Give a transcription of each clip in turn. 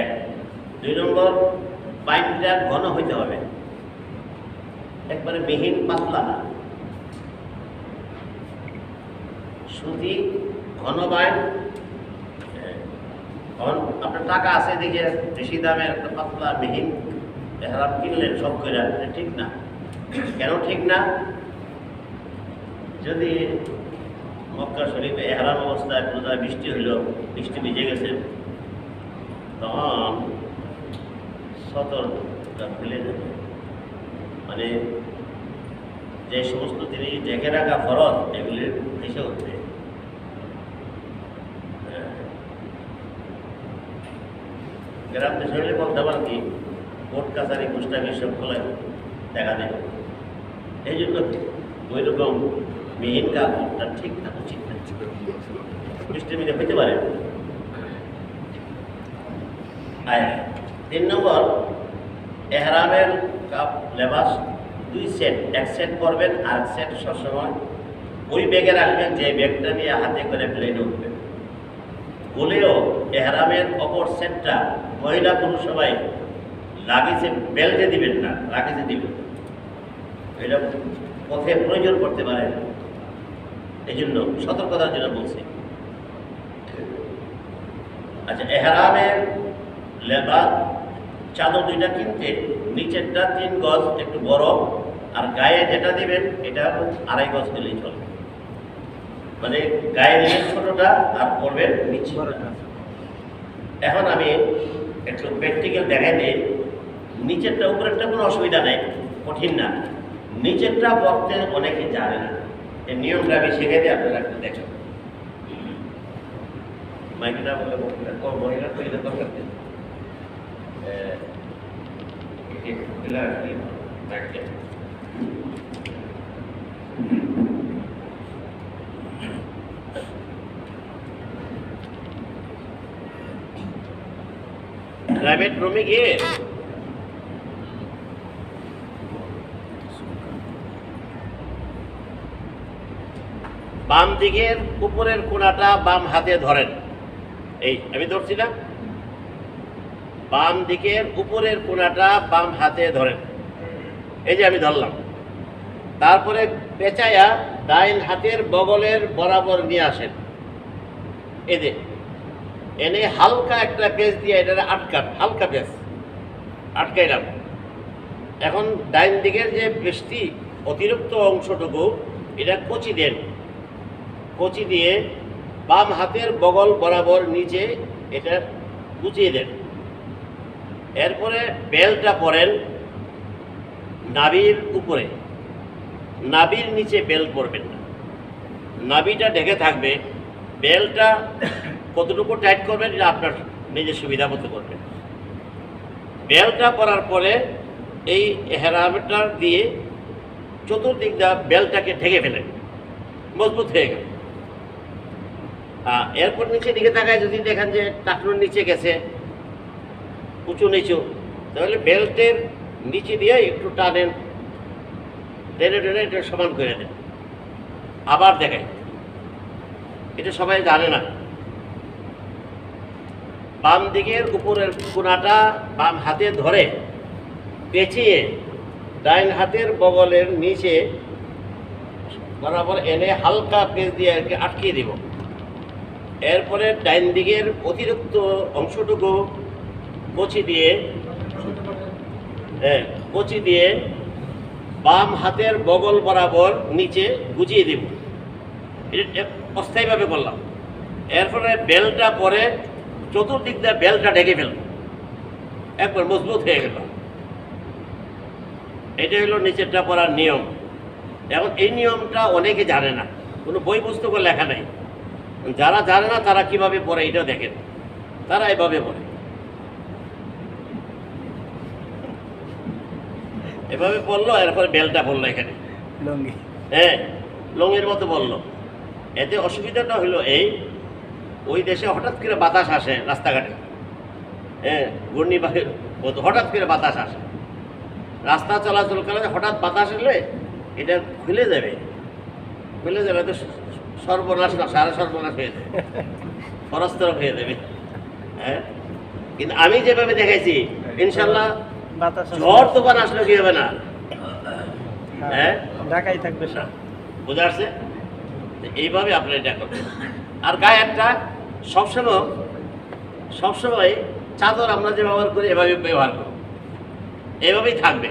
এক। দুই নম্বর, পাইপটা ঘন হইতে হবে। একবারে মিহিন পাতলা না। সুতি ঘন বাইন আপনার টাকা আছে দেখে বেশি দামের একটা পাতলা মিহিন এহারাম কিনলেন সব করে ঠিক না। কেন ঠিক না? যদি মক্কা শরীফে এহারাম অবস্থায় কোথায় বৃষ্টি হইল, বৃষ্টি ভিজে গেছে তখন সতর্কতা ফেলে যাবে মানে যে সমস্ত তিনি ডেকে রাখা ফরজ এগুলির ভেসে উঠবে হ্যাঁ। গ্রাম দেশে হলে বলতে পারেন কি কোর্ট কাছারি কুষ্টামি সব খোলা দেখা দেবে এই জন্য ওই রকম মিহিন কাপড়টা ঠিক না উচিত না বৃষ্টি মিলে হইতে পারে আর তিন নম্বর, এহরামের কাপ লেবাস, দুই সেট, এক সেট করবেন আর এক সেট সবসময় ওই ব্যাগে রাখবেন যে ব্যাগটা নিয়ে হাতে করে প্লেনে উঠবেন। বলেও এহরামের অপর সেটটা মহিলা পুরুষ সবাই লাগেজে বেল্টে দিবেন না, লাগেজে দিবেন। এটা পথে প্রয়োজন করতে পারে। এই জন্য সতর্কতার জন্য বলছি। আচ্ছা এহরামের লেবা চাদর দুইটা কিনতে, নিচেরটা তিন গজ, একটু বড়, আর গায়ে যেটা দিবেন, এটা আড়াই গজ দিলেই চলবে মানে গায়ে দিলেন ছোটটা, আর পরবেন নিচে। এখন আমি একটু প্র্যাকটিক্যাল দেখাই দিই। নিচেরটা, উপরেরটা কোনো অসুবিধা নেই, কঠিন না। নিচেরটা পড়তে অনেকে জানে না। এই নিয়মটা আমি শিখে দিই, আপনারা একটু দেখেন। মাইকিটা বলে মহিলা তো দরকার প্রাইভেট রুমে গিয়ে। বাম দিকের উপরের কোণাটা বাম হাতে ধরেন। এই আমি ধরছি না? বাম দিকের উপরের কোণাটা বাম হাতে ধরেন। এই যে আমি ধরলাম। তারপরে পেঁচায়া ডাইন হাতের বগলের বরাবর নিয়ে আসেন। যে, এনে হালকা একটা পেঁচ দিয়ে এটা আটকান, হালকা পেঁচ। আটকাইলাম। এখন ডাইন দিকের যে বৃষ্টি অতিরিক্ত অংশটুকু, এটা কচি দেন। কচি দিয়ে বাম হাতের বগল বরাবর নিচে এটা গুছিয়ে দেন। এরপরে বেলটা পরেন নাবির উপরে। নাবির নিচে বেল পরবেন না। নাবিটা ঢেকে থাকবে। বেলটা কতটুকু টাইট করবেন, এটা আপনার নিজের সুবিধা মতো করবেন। বেলটা পরার পরে এই হেরামটা দিয়ে চতুর্দিক দা বেলটাকে ঢেকে ফেলেন। মজবুত হয়ে গেল। এরপর নিচে দিকে তাকায় যদি দেখেন যে টাকনুর নিচে গেছে উঁচু নিচু। তাহলে বেল্টের নিচে দিয়ে একটু টানেন। টেনে টেনে এটা সমান করে দেন। আবার দেখাই এটা সবাই জানে না। বাম দিকের উপরের কোনাটা বাম হাতে ধরে পেঁচিয়ে ডাইন হাতের বগলের নিচে বরাবর এনে হালকা পেঁচ দিয়ে আর কি আটকিয়ে দিব। এরপরে ডাইন দিকের অতিরিক্ত অংশটুকু কচি দিয়ে হ্যাঁ কচি দিয়ে বাম হাতের বগল বরাবর নিচে গুজিয়ে দিব। অস্থায়ীভাবে করলাম। এরপরে বেলটা পরে চতুর্দিক দিয়ে বেলটা ঢেকে ফেলব। একবার মজবুত হয়ে গেল। এটা হলো নিচেরটা পড়ার নিয়ম। এখন এই নিয়মটা অনেকে জানে না। কোনো বই পুস্তকও লেখা নাই। যারা জানে না, তারা কীভাবে পড়ে এটাও দেখেন। তারা এভাবে পড়ে এভাবে বলল এরপরে বেলটা বলল এখানে। লঙ্গি। হ্যাঁ লঙের মতো বলল। এতে অসুবিধাটা হলো এই ওই দেশে হঠাৎ করে বাতাস আসে রাস্তাঘাটে। হ্যাঁ ঘূর্ণিবাহের মতো হঠাৎ করে বাতাস আসে। রাস্তা চলাচল করে হঠাৎ বাতাস এলে এটা খুলে যাবে। খুলে যাবে তো সর্বনাশ না সারা সর্বনাশ হয়ে যাবে। ফরস্তর হয়ে যাবে। হ্যাঁ কিন্তু আমি যেভাবে দেখেছি ইনশাল্লাহ বাতাস আছে। ঝড় তুফান আসলে কি হবে না? হ্যাঁ? ঢাকাই থাকবে। সব বুঝা আসছে? এইভাবে আপনি এটা করবেন আর গায়ে একটা সবসময় সবসময় চাদর আমরা যে ব্যবহার করি এভাবে ব্যবহার করব। এভাবেই থাকবে।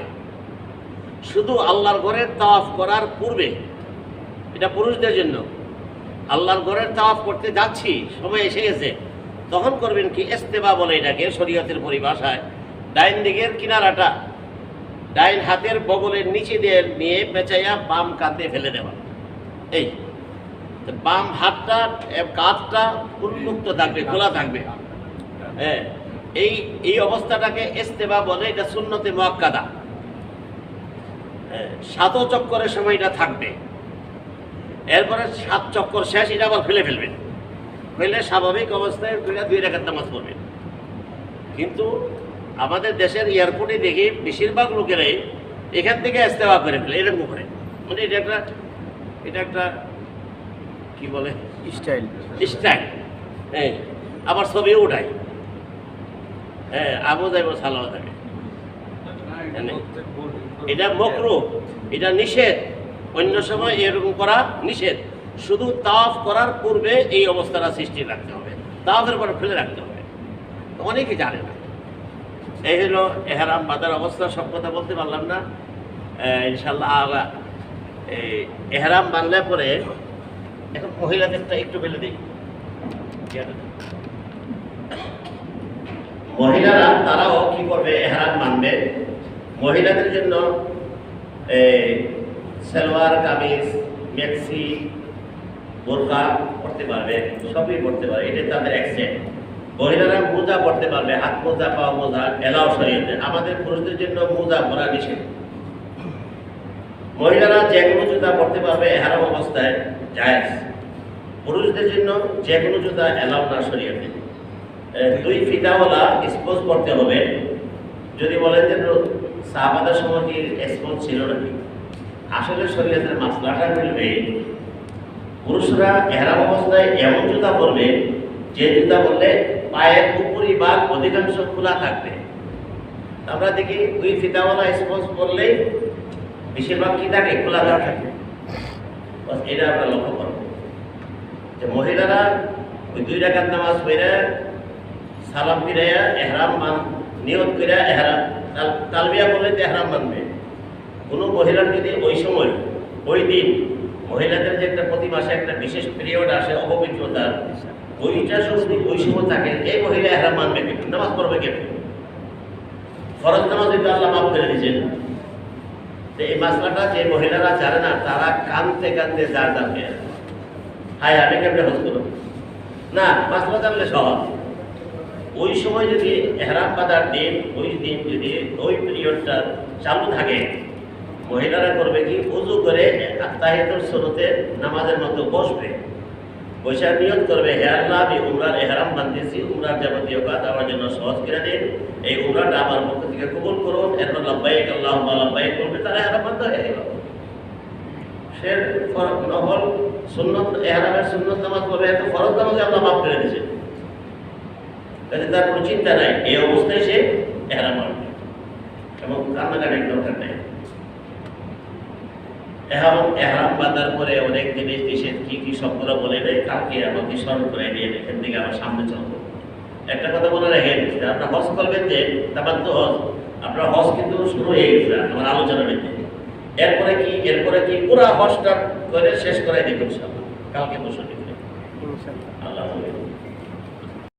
শুধু আল্লাহর ঘরের তাওয়াফ করার পূর্বে এটা পুরুষদের জন্য আল্লাহর ঘরের তাওয়াফ করতে যাচ্ছি সময় এসে গেছে তখন করবেন কি? এস্তেবা বলে এটাকে শরীয়তের পরিভাষায়। ডাইন দিকের কিনারাটা, ডাইন হাতের বগলের নিচে দিয়ে নিয়ে পেঁচাইয়া বাম কাঁধে ফেলে দেওয়া। এই বাম হাতটা কাঁধটা উন্মুক্ত থাকবে, খোলা থাকবে। হ্যাঁ এই এই অবস্থাটাকে এস্তেবা বলে, এটা শূন্যতে মোয়াক্কাদা। সাত চক্করের সময় এটা থাকবে। এরপরে সাত চক্কর শেষ, এটা আবার ফেলে ফেলবেন ফেলে স্বাভাবিক অবস্থায় দুই রেখার নামাজ পড়বেন কিন্তু আমাদের দেশের এয়ারপোর্টে দেখি বেশিরভাগ লোকেরাই এখান থেকে ইস্তেফা করে ফেলে এরকম করে। মানে এটা একটা এটা একটা কি বলে? স্টাইল। স্টাইল। হ্যাঁ আবার ছবিও উঠাই। হ্যাঁ আবু যাইব সালাও থাকে এটা মকরু এটা নিষেধ। অন্য সময় এরকম করা নিষেধ। শুধু তাওয়াফ করার পূর্বে এই অবস্থাটা সৃষ্টি রাখতে হবে। তাওয়াফের পরে ফেলে রাখতে হবে। অনেকে জানে না। এই হলো এহারাম বাদার অবস্থা, সব কথা বলতে পারলাম না। ইনশাল্লাহ এহারাম বানলে পরে এখন মহিলাদেরটা একটু ফেলে দিই। মহিলারা, তারাও কি করবে? এহারাম মানবে। মহিলাদের জন্য সালোয়ার, কামিজ, মেক্সি বোরকা পড়তে পারবে, সবই পড়তে পারবে। এটা তাদের অ্যাক্সেন্ট মহিলারা মোজা পড়তে পারবে, হাত মোজা পা মোজা এলাও শরীয়তে আমাদের পুরুষদের জন্য মোজা পরা নিষেধ। মহিলারা যে কোনো জুতা পড়তে পারবে, হারাম অবস্থায় জায়েজ। পুরুষদের জন্য যে কোনো জুতা এলাও না শরীয়তে দুই ফিতাওয়ালা স্পোজ করতে হবে। যদি বলেন যে সাহাবাদের সময় কি স্পোজ ছিল নাকি? আসলে শরীয়তের মাসলাটা মিলবে। পুরুষরা এহরাম অবস্থায় এমন জুতা পরবে, যে জুতা বললে পায়ের উপরি ভাগ অধিকাংশ খোলা থাকবে। আমরা দেখি দুই ফিতাওয়ালা স্পোজ পরলেই বেশিরভাগ কি থাকে খোলা থাকে। এটা আমরা লক্ষ্য করব। যে মহিলারা ওই দুই রাকাত নামাজ পড়ে, সালাম ফিরাইয়া এহরাম মান নিয়ত করে এহরাম তাল- তালবিয়া বলে তো এহরাম মানবে। কোনো মহিলার যদি ওই সময়, ওই দিন মহিলাদের যে একটা প্রতি মাসে একটা বিশেষ পিরিয়ড আসে অপবিত্রতার ওইটা যদি ওই সময় থাকে, এই মহিলা এহরাম মানবে কেন? নামাজ পড়বে কেন? ফরজ নামাজ কিন্তু আল্লাহ মাফ করে দিয়েছেন। এই মাসলাটা যে মহিলারা জানে না, তারা কানতে কানতে যা জানবে হাই আমি কেমনে হজ করো না, মাসলা জানলে সহজ। ওই সময় যদি এহরাম বাঁধার দিন, ওই দিন যদি ওই পিরিয়ডটা চালু থাকে, মহিলারা করবে কি? উজু করে তাহিয়াতুল সুরতে নামাজের মতো বসবে। বৈশা নিয়ত করবে হে আল্লাহ আমি উমরার এহরাম বান্ধিয়েছি, উমরার যাবতীয় কাজ আমার জন্য সহজ করে দিন এই উমরাটা আমার পক্ষ থেকে কবুল করুন। এরপর লব্বাইক আল্লাহ লব্বাইক করবে তারা এহরাম বান্ধা হয়ে গেল। সে নফল সুন্নত, এহরামের সুন্নত নামাজ পড়বে, এত ফরজ নামাজে আল্লাহ মাফ করে দিয়েছে। কাজে তার কোনো চিন্তা নাই, এই অবস্থায় সে এহরাম মারবে এবং কান্নাকাটির দরকার নেই এখন এহরাম বাঁধার পরে অনেক জিনিস নিষেধ কি কি শব্দরা বলে দেয় কালকে আমাকে স্মরণ করে দিয়ে এখান থেকে আমার সামনে চলবো। একটা কথা বলে রাখেন আপনার হজ করবেন যে তারপর তো হজ আপনার হজ কিন্তু শুরু হয়ে গেছে আমার আলোচনার মধ্যে এরপরে কি এরপরে কি পুরা হজটা করে শেষ করাই দিবেন ইনশাআল্লাহ। কালকে বসে আল্লাহ।